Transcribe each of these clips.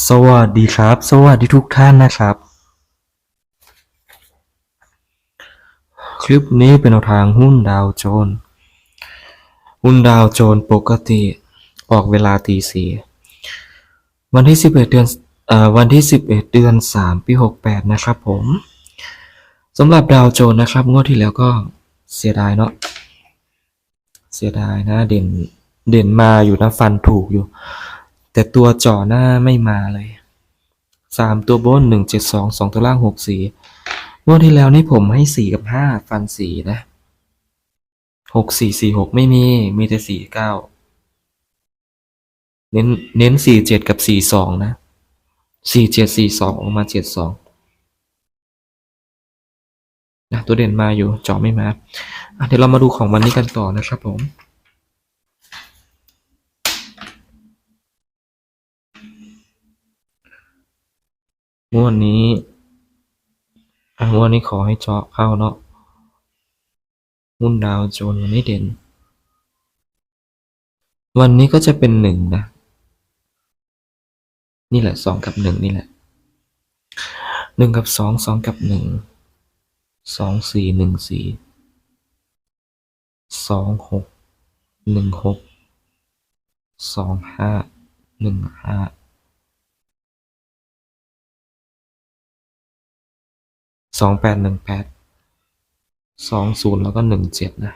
สวัสดีครับ สวัสดีทุกท่านนะครับ คลิปนี้เป็นแนวทางหุ้นดาวโจน หุ้นดาวโจนปกติออกเวลาตีสี่วันที่ 11 เดือนเอ่อวันที่ 11 เดือน 3 ปี 68 นะครับผมสำหรับดาวโจนนะครับ งวดที่แล้วก็เสียดายเนาะเสียดายนะเด่นเด่นมาอยู่นะฟันถูกอยู่ แต่ตัวจ่อหน้าไม่มาเลยสามตัวบนหนึ่งเจ็ดสองสองตัวล่างหกสี่งวดที่แล้วนี่ผมให้สี่กับห้าฟันสี่นะหกสี่สี่หกไม่มี มีแต่สี่เก้าเน้นเน้นสี่เจ็ดกับสี่สองนะสี่เจ็ดสี่สองออกมาเจ็ดสองนะตัวเด่นมาอยู่จาะไม่มาเดี๋ยวเรามาดูของวันนี้กันต่อนะครับผม งวดนี้ อะงวดนี้ขอให้เจาะเข้าเนาะหุ้นดาวโจนส์วันนี้เด่น วันนี้ก็จะเป็นหนึ่งนะ นี่แหละสองกับหนึ่งนี่แหละหนึ่งกับสองสองกับหนึ่งสองสี่หนึ่งสี่สองหกหนึ่งหกสองห้าหนึ่งห้า สองแปดหนึ่งแปดสองศูนย์แล้วก็หนึ่งเจ็ดนะ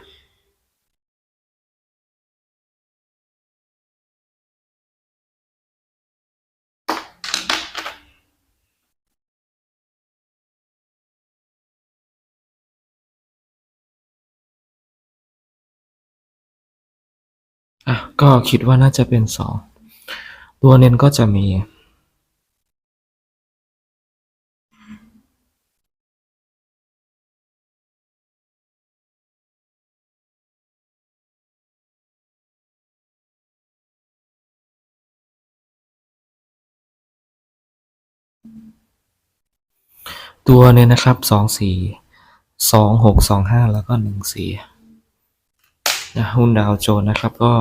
อะก็คิดว่าน่าจะเป็นสองตัวเน้นก็จะมี ตัวเนี่ยนะครับสองสี่สองหกสองห้าแล้วก็หนึ่งสี่นะหุ้นดาวโจนนะครับก็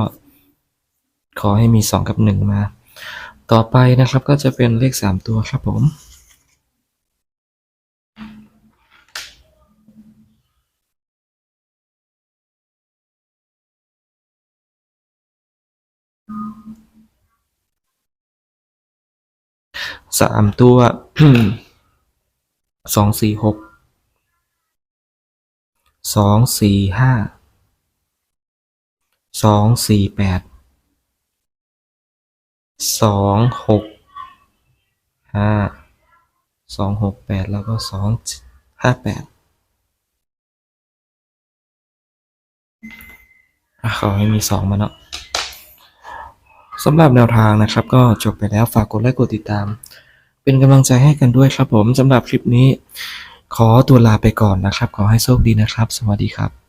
ขอให้มีสองกับหนึ่งมา ต่อไปนะครับก็จะเป็นเลขสามตัวครับผม สามตัวสองสี่หกสองสี่ห้าสองสี่แปดสองหกห้าสองหกแปดแล้วก็สองห้าแปดขอให้มีสองมาเนาะสำหรับแนวทางนะครับก็จบไปแล้วฝากกดไลค์กดติดตาม เป็นกำลังใจให้กันด้วยครับผมสำหรับคลิปนี้ ขอตัวลาไปก่อนนะครับ ขอให้โชคดีนะครับ สวัสดีครับ